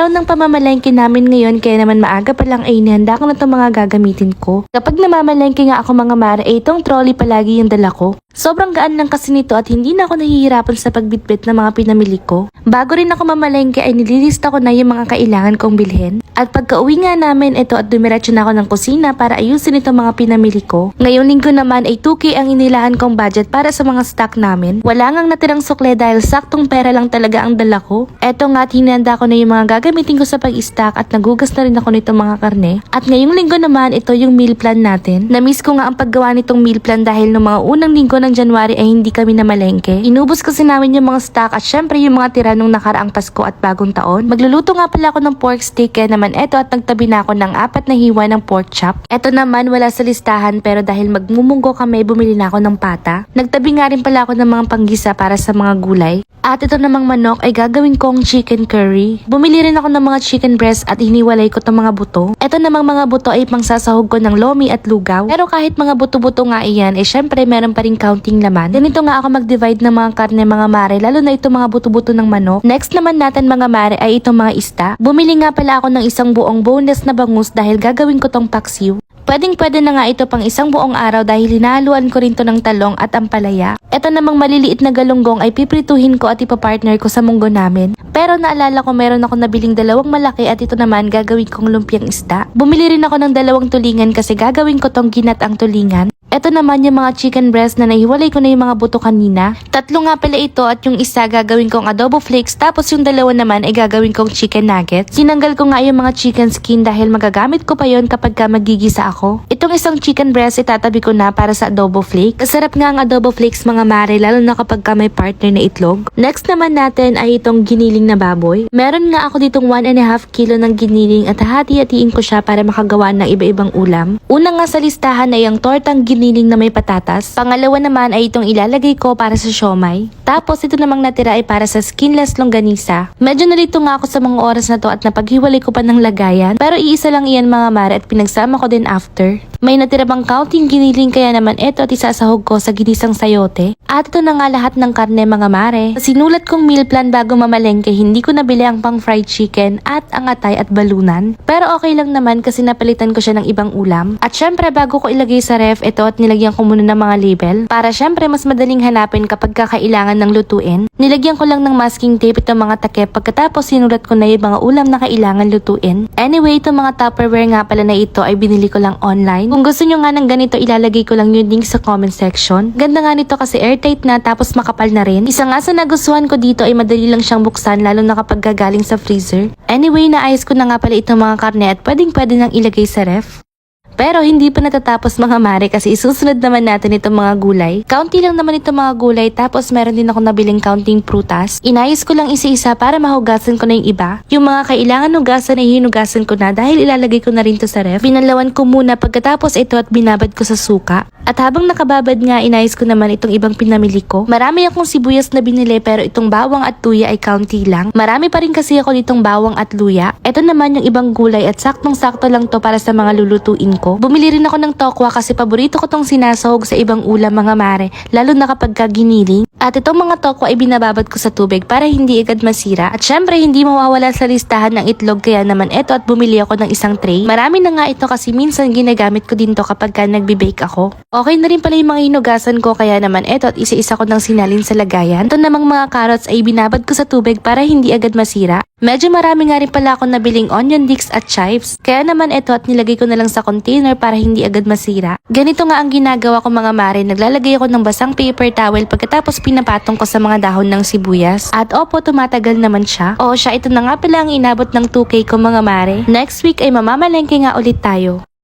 Araw ng pamamalengke namin ngayon kaya naman maaga pa lang ay inihanda ko na itong mga gagamitin ko. Kapag namamalengke nga ako mga mare ay itong trolley palagi yung dala ko. Sobrang gaan lang kasi nito at hindi na ako nahihirapan sa pagbitbit ng mga pinamili ko. Bago rin ako mamalengke ay nililista ko na yung mga kailangan kong bilhin. At pagka uwi nga namin ito at dumiretso na ako ng kusina para ayusin itong mga pinamili ko. Ngayong linggo naman ay 2K ang inilahan kong budget para sa mga stock namin. Wala ngang natirang sukle dahil saktong pera lang talaga ang dala ko. Eto nga at hinanda ko na yung mga gagamitin ko sa pag-stock at nagugas na rin ako nitong mga karne. At ngayong linggo naman ito yung meal plan natin. Namiss ko nga ang paggawa nitong meal plan dahil noong mga unang linggo ng January ay hindi kami namalengke. Inubos kasi namin yung mga stock at syempre yung mga tira nung nakaraang Pasko at bagong taon. Magluluto nga pala ako ng pork steak kaya naman eto at nagtabi na ako ng apat na hiwa ng pork chop. Eto naman wala sa listahan pero dahil magmumunggo kami bumili na ako ng pata. Nagtabi nga rin pala ako ng mga panggisa para sa mga gulay. At ito namang manok ay gagawin kong chicken curry. Bumili rin ako ng mga chicken breast at hiniwalay ko itong mga buto. Ito namang mga buto ay pangsasahog ko ng lomi at lugaw. Pero kahit mga buto-buto nga iyan, eh syempre meron pa rin counting laman. Ganito nga ako mag-divide ng mga karne mga mare, lalo na itong mga buto-buto ng manok. Next naman natin mga mare ay itong mga ista. Bumili nga pala ako ng isang buong boneless na bangus dahil gagawin ko tong paksiw. Pwedeng pwede na nga ito pang isang buong araw dahil hinahaluan ko rin to ng talong at ampalaya. Ito namang maliliit na galunggong ay piprituhin ko at ipapartner ko sa munggo namin. Pero naalala ko meron ako nabiling dalawang malaki at ito naman gagawin kong lumpiang isda. Bumili rin ako ng dalawang tulingan kasi gagawin ko tong ginatang tulingan. Ito naman yung mga chicken breast na nahiwalay ko na yung mga buto kanina. Tatlo nga pala ito at yung isa gagawin kong adobo flakes tapos yung dalawa naman ay gagawin kong chicken nuggets. Sinanggal ko nga yung mga chicken skin dahil magagamit ko pa yon kapag ka magigisa ako. Itong isang chicken breast itatabi ko na para sa adobo flakes. Kasarap nga ang adobo flakes mga mare lalo na kapag ka may partner na itlog. Next naman natin ay itong giniling na baboy. Meron nga ako ditong 1 and a half kilo ng giniling at hati-hatiin ko siya para makagawa ng iba-ibang ulam. Una nga sa listahan ay ang tortang giniling na may patatas. Pangalawa naman ay itong ilalagay ko para sa siomay. Tapos ito namang natira ay para sa skinless longganisa. Medyo nalito nga ako sa mga oras na to at napaghiwalay ko pa ng lagayan. Pero iisa lang iyan mga mare at pinagsama ko din after. May natira bang counting giniling kaya naman ito at isasahog ko sa ginisang sayote. At ito na nga lahat ng karne mga mare. Sinulat kong meal plan bago mamalengke hindi ko nabili ang pang fried chicken at ang atay at balunan. Pero okay lang naman kasi napalitan ko siya ng ibang ulam. At syempre bago ko ilagay sa ref ito at nilagyan ko muna ng mga label. Para syempre mas madaling hanapin kapag kakailangan ng lutuin. Nilagyan ko lang ng masking tape itong mga takip pagkatapos sinulat ko na yung mga ulam na kailangan lutuin. Anyway, itong mga tupperware nga pala na ito ay binili ko lang online. Kung gusto nyo nga ng ganito, ilalagay ko lang yung link sa comment section. Ganda nga nito kasi airtight na tapos makapal na rin. Isa nga sa nagustuhan ko dito ay madali lang siyang buksan lalo na kapag gagaling sa freezer. Anyway, naayos ko na nga pala itong mga karne at pwedeng pwede nang ilagay sa ref. Pero hindi pa natatapos mga mare kasi isusunod naman natin itong mga gulay. County lang naman itong mga gulay tapos meron din ako nabiling counting prutas. Inayos ko lang isa-isa para mahugasan ko na yung iba. Yung mga kailangan hugasan ay hinugasan ko na dahil ilalagay ko na rin to sa ref. Binalawan ko muna pagkatapos ito at binabad ko sa suka. At habang nakababad nga, inayos ko naman itong ibang pinamili ko. Marami akong sibuyas na binili pero itong bawang at luya ay county lang. Marami pa rin kasi ako ditong bawang at luya. Ito naman yung ibang gulay at saktong-sakto lang to para sa mga lulutuin ko. Bumili rin ako ng tokwa kasi paborito ko tong sinasahog sa ibang ulam mga mare, lalo na kapag kaginiling. At itong mga tokwa ay binababad ko sa tubig para hindi agad masira. At syempre hindi mawawala sa listahan ng itlog kaya naman eto at bumili ako ng isang tray. Marami na nga ito kasi minsan ginagamit ko din to kapag ka nagbe-bake ako. Okay na rin pala yung mga hinugasan ko kaya naman eto at isa-isa ko nang sinalin sa lagayan. Ito namang mga carrots ay binabad ko sa tubig para hindi agad masira. Medyo marami nga rin pala ako nabiling onion leeks at chives. Kaya naman eto at nilagay ko na lang sa container para hindi agad masira. Ganito nga ang ginagawa ko mga mare. Naglalagay ako ng basang paper towel pagkatapos pinapatong ko sa mga dahon ng sibuyas. At opo, tumatagal naman siya. O siya, ito na nga pala ang inabot ng 2K ko mga mare. Next week ay mamamalengke nga ulit tayo.